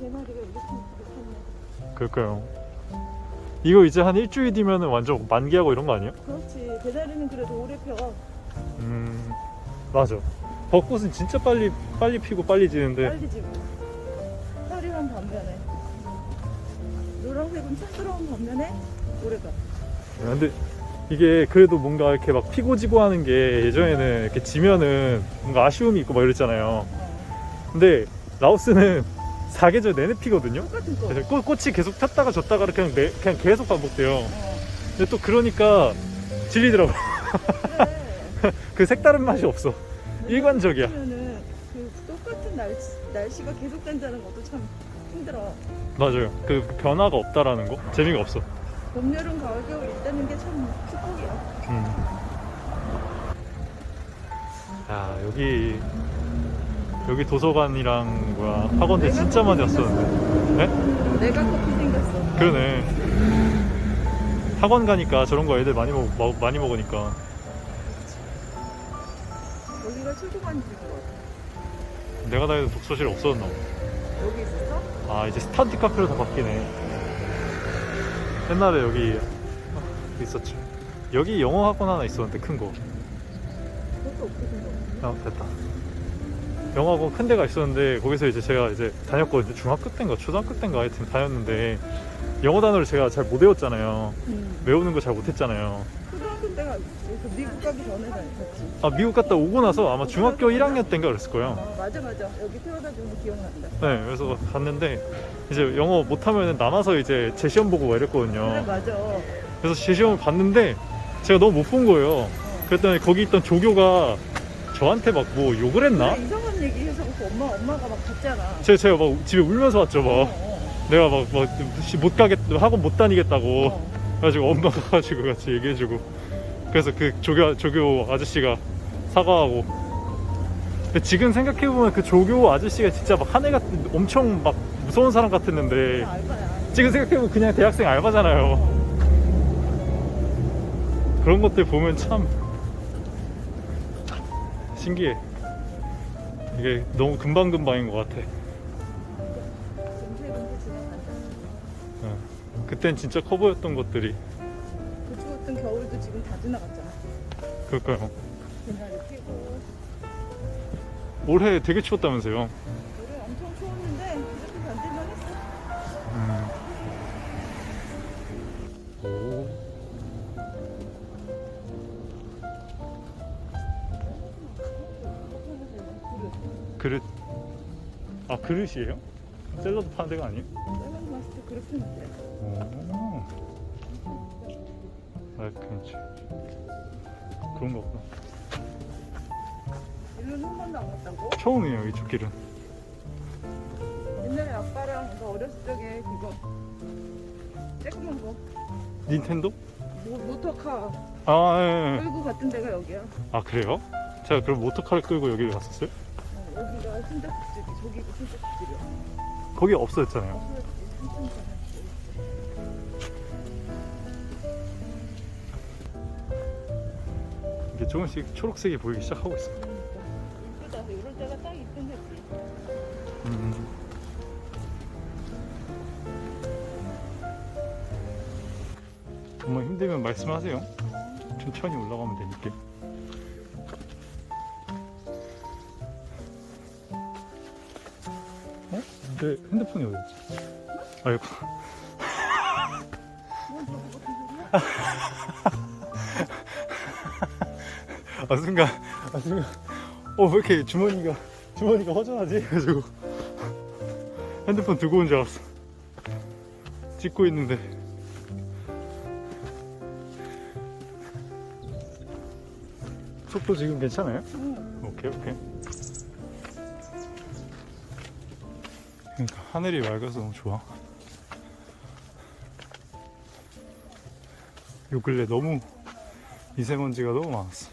개나리가 이렇게 이렇게 그럴까요? 이거 이제 한 일주일 뒤면은 완전 만개하고 이런 거 아니에요? 그렇지 개나리는 그래도 오래 펴 음 맞아. 벚꽃은 진짜 빨리 빨리 피고 빨리 지는데 빨리 지고 화려한 반면에 노란색은 촌스러운 반면에 오래 가 근데 이게 그래도 뭔가 이렇게 막 피고 지고 하는 게 예전에는 이렇게 지면은 뭔가 아쉬움이 있고 막 이랬잖아요. 어. 근데 라오스는 사계절 내내 피거든요. 똑같은 거 그래서 꽃, 꽃이 계속 폈다가 졌다가 그냥, 매, 그냥 계속 반복돼요. 어. 근데 또 그러니까 질리더라고. 그래. 그 색다른 맛이 없어. 일관적이야. 그러면은 그 똑같은 날씨, 날씨가 계속 된다는 것도 참 힘들어 맞아요. 그 변화가 없다라는 거 재미가 없어. 봄, 여름, 가을, 겨울 있다는 게 참 축복이야 음. 야 여기 여기 도서관이랑 뭐야 학원들 진짜 많이 왔었는데. 네? 내가 커피 생겼어 그러네. 학원 가니까 저런 거 애들 많이 먹 먹- 많이 먹으니까. 여기가 최고 많이 들것 같아 내가 다니던 독서실 없어졌나 봐. 여기 있었어? 아 이제 스타디 카페로 다 바뀌네. 옛날에 여기 있었죠. 여기 영어 학원 하나 있었는데 큰 거. 그것도 없게 생겼어 아 됐다. 영어 학원 큰 데가 있었는데 거기서 이제 제가 이제 다녔거든요. 중학교 때인가 초등학교 때인가 하여튼 다녔는데 영어 단어를 제가 잘 못 외웠잖아요. 음. 외우는 거 잘 못했잖아요. 초등학교 때가 그 미국 가기 전에 다녔었지 아 미국 갔다 오고 나서 아마 중학교 1학년 때인가 그랬을 거예요. 어, 맞아 맞아 여기 태워다 준 거 기억난다 네, 그래서 갔는데 이제 영어 못하면 남아서 이제 제 시험 보고 막 그래 이랬거든요. 맞아 그래서 제 시험을 봤는데 제가 너무 못 본 거예요. 그랬더니 거기 있던 조교가 저한테 막 뭐 욕을 했나? 그래, 얘기 해서 그 엄마 엄마가 막 갔잖아 제가, 제가 막 집에 울면서 왔죠, 막. 어, 어, 내가 막, 막, 못 가겠, 학원 못 다니겠다고. 어. 그래가지고 엄마가 가지고 같이 얘기해주고. 그래서 그 조교, 조교 아저씨가 사과하고. 근데 지금 생각해보면 그 조교 아저씨가 진짜 막 하늘 같은, 엄청 막 무서운 사람 같았는데. 알바야 지금 생각해보면 그냥 대학생 알바잖아요. 그런 것들 보면 참 신기해. 이게 너무 금방금방인 것 같아. 어. 그땐 진짜 커 보였던 것들이. 그 추웠던 겨울도 지금 다 지나갔잖아 그럴까요? 개나리 피고 올해 되게 추웠다면서요? 그릇이에요? 샐러드 파는 데가 아니에요? 샐러드 마스터 그렇게 는데 오. 아, 그렇지. 그런 거구나. 일로는 한 번도 안 갔다고? 처음이에요, 이쪽 길은. 옛날에 아빠랑 그 어렸을 적에 그거 조그만 거 닌텐도? 모, 모터카 아, 예, 예. 끌고 갔던 데가 여기야 아, 그래요? 제가 그럼 모터카를 끌고 여기를 갔었어요? 어, 여기가 순대국집이 저기가 순대국집이야 거기 없어졌잖아요. 없어졌지 한참 전에 이게 조금씩 초록색이 보이기 시작하고 있어. 그러니까 이쁘다 이럴 때가 딱 이쁜 데지 음. 정말 힘들면 말씀하세요. 천천히 올라가면 되니까. 내 핸드폰이 어디였지? 아이고. 아 순간 아 순간 어 왜 이렇게 주머니가 주머니가 허전하지? 해가지고 핸드폰 두고 온 줄 알았어 찍고 있는데 속도 지금 괜찮아요? 응. 오케이 오케이 하늘이 맑아서 너무 좋아. 요 근래 너무 미세먼지가 너무 많았어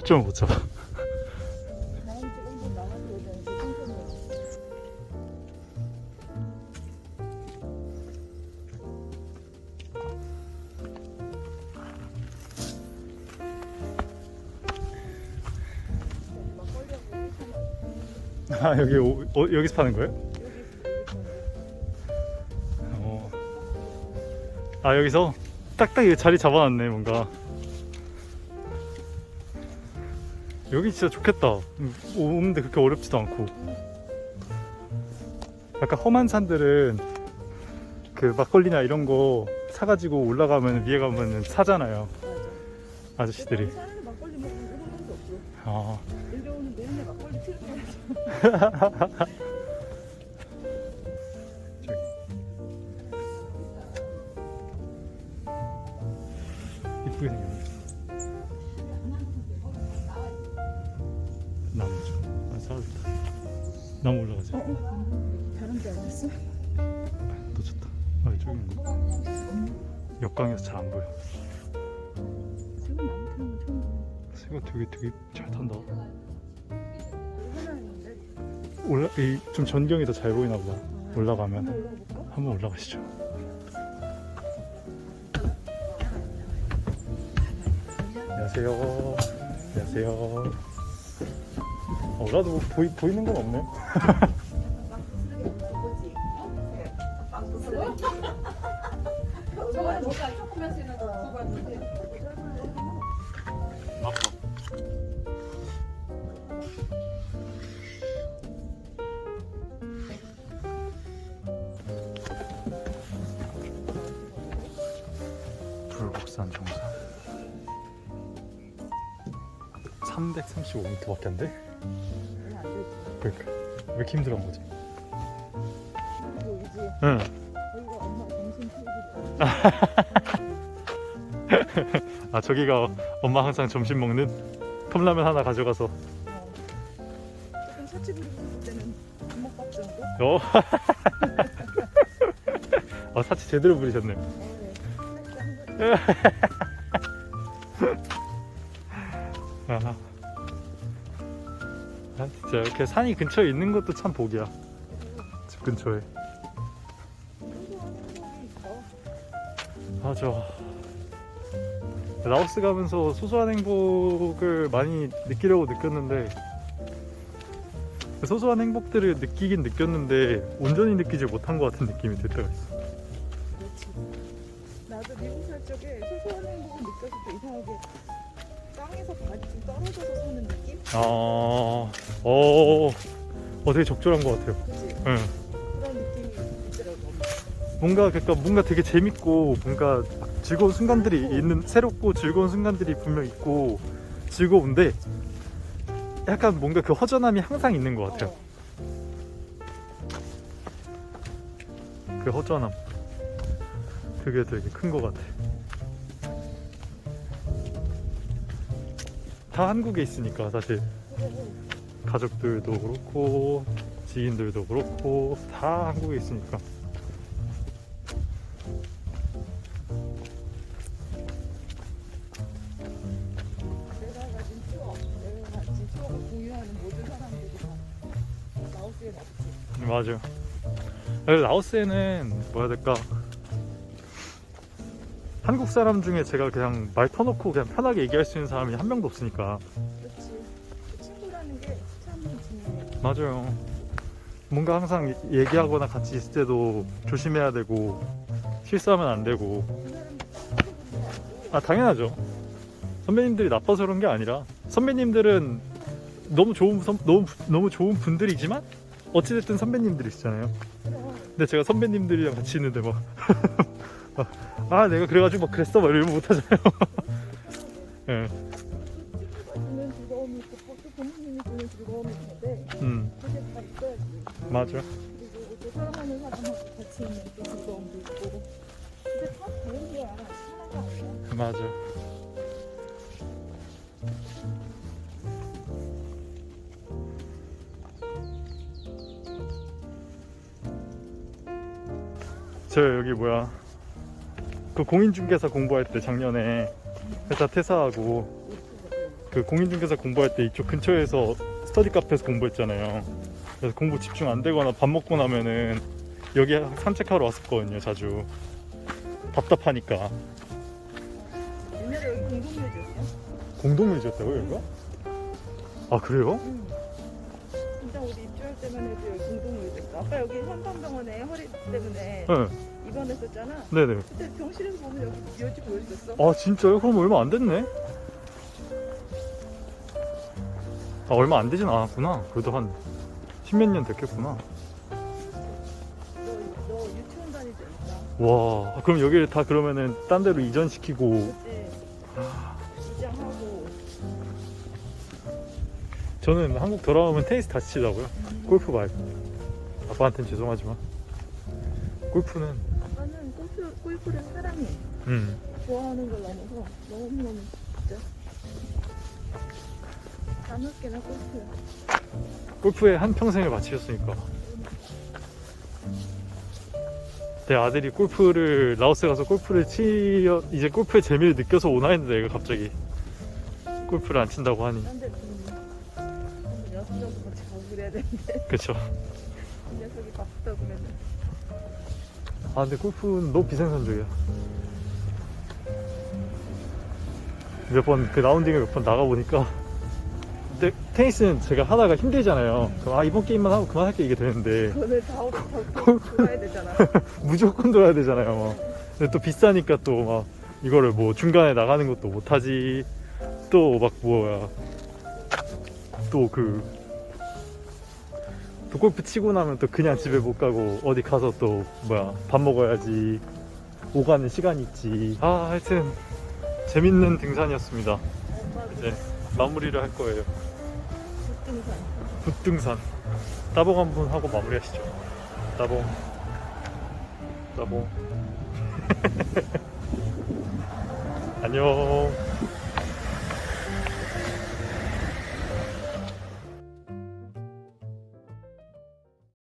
초점을 못 잡아. 아 여기 오, 어, 여기서 파는 거예요? 어. 아 여기서 딱딱 이 자리 잡아놨네 뭔가. 여기 진짜 좋겠다. 음, 오는데 그렇게 어렵지도 않고. 약간 험한 산들은 그 막걸리나 이런 거 사가지고 올라가면 위에 가면 사잖아요. 아저씨들이. 막걸리 먹으면 이런 것도 없어. 아. 내려오는 내내 막걸리 트리 역광에서 잘 안 보여. 지금 나무 타는 거 처음 새가 되게 되게 잘 탄다. 거 하나 있는데 올라, 이, 좀 전경이 더 잘 보이나 보다. 올라가면. 한번 올라가시죠. 안녕하세요. 안녕하세요. 어, 나도 뭐 보이, 보이는 건 없네. 불국산 정상 335m밖에 안 돼? 안 되지 그러니까 왜 이렇게 힘들어한 거지? 이제 응. 여기가 엄마 점심 테이블이야 아 저기가 엄마 항상 점심 먹는 컵라면 하나 가져가서 어. 조금 사치 부리고 때는 주먹밥 정도? 어. 아 사치 제대로 부리셨네. 어. 아. 아 진짜 이렇게 산이 근처에 있는 것도 참 복이야. 집 근처에. 맞아. 라오스 가면서 소소한 행복을 많이 느끼려고 느꼈는데 그 소소한 행복들을 느끼긴 느꼈는데 온전히 느끼지 못한 것 같은 느낌이 들 때가 있어. 이상하게 땅에서 발이 좀 떨어져서 사는 느낌? 아, 어, 어, 되게 적절한 것 같아요. 그치? 응. 그런 느낌이 있더라고 뭔가 그러니까 뭔가 되게 재밌고 뭔가 막 즐거운 순간들이 있는 새롭고 즐거운 순간들이 분명 있고 즐거운데 약간 뭔가 그 허전함이 항상 있는 것 같아요. 어. 그 허전함. 그게 되게 큰 것 같아. 다 한국에 있으니까 사실 가족들도 그렇고 지인들도 그렇고 다 한국에 있으니까 내가 가진 추억 내가 같이 추억을 공유하는 모든 사람들이 다 라오스에 맞지 맞아요. 라오스에는 뭐야 될까? 한국 사람 중에 제가 그냥 말 터놓고 그냥 편하게 얘기할 수 있는 사람이 한 명도 없으니까 그렇지 그 친구라는 게참 중요해 맞아요. 뭔가 항상 얘기하거나 같이 있을 때도 조심해야 되고 실수하면 안 되고 그 사람 아 당연하죠. 선배님들이 나빠서 그런 게 아니라 선배님들은 너무 좋은 선- 너무 너무 좋은 분들이지만 어찌됐든 선배님들이시잖아요. 근데 제가 선배님들이랑 같이 있는데 막, 막, 아 내가 그래가지고 막 그랬어 막 이러면 못하잖아요. 예, 음 맞아. 그리고 또 사랑하는 사람하고 같이 있는 있고 근데 다 다른 거야 아니야 맞아. 저 여기 뭐야 그 공인중개사 공부할 때 작년에 회사 퇴사하고 그 공인중개사 공부할 때 이쪽 근처에서 스터디 카페에서 공부했잖아요. 그래서 공부 집중 안 되거나 밥 먹고 나면은 여기 산책하러 왔었거든요, 자주. 답답하니까. 옛날에 여기 공동묘지였어. 공동묘지였다고요, 여기가? 아, 그래요? 응. 진짜 우리 입주할 때만 해도 여기 공동묘지였어. 아빠 여기 현관병원에 허리 때문에 네. 입원했었잖아. 네네. 그때 병실에서 보면 여기 묘지 보여줬어. 아, 진짜요? 그럼 얼마 안 됐네? 아, 얼마 안 되진 않았구나. 그래도 한 십몇 년 됐겠구나. 너, 너 유치원 다니지? 와, 아, 그럼 여기를 다 그러면은 딴 데로 이전시키고 그때 입장하고 저는 한국 돌아오면 테니스 다시 치자고요. 골프 말고. 아빠한테는 죄송하지만. 골프는, 프, 골프를 사랑해. 음, 좋아하는 걸 넘어서 너무너무 진짜 아무렇게나 골프야. 골프에 한 평생을 바치셨으니까. 내 아들이 골프를, 라오스 가서 골프를 치, 이제 골프의 재미를 느껴서 오나 했는데, 얘가 갑자기. 골프를 안 친다고 하니. 같이 가고 그래야 되는데 그쵸. 이 녀석이 바쁘다 그러면 아, 근데 골프는 너무 비생산적이야. 몇 번, 그 라운딩을 몇번 나가보니까. 근데 테니스는 제가 하다가 힘들잖아요. 그럼 아, 이번 게임만 하고 그만할게 이게 되는데. 오래 다 돌아야 되잖아. 무조건 돌아야 되잖아요. 막. 근데 또 비싸니까 또 막 이거를 뭐 중간에 나가는 것도 못하지. 또 막 뭐야. 또 그. 또 골프 치고 나면 또 그냥 집에 못 가고 어디 가서 또 뭐야 밥 먹어야지 오가는 시간이 있지. 아 하여튼 재밌는 등산이었습니다. 이제 마무리를 할 거예요. 급등산. 붓등산. 따봉 한 번 하고 마무리하시죠. 따봉. 따봉. 안녕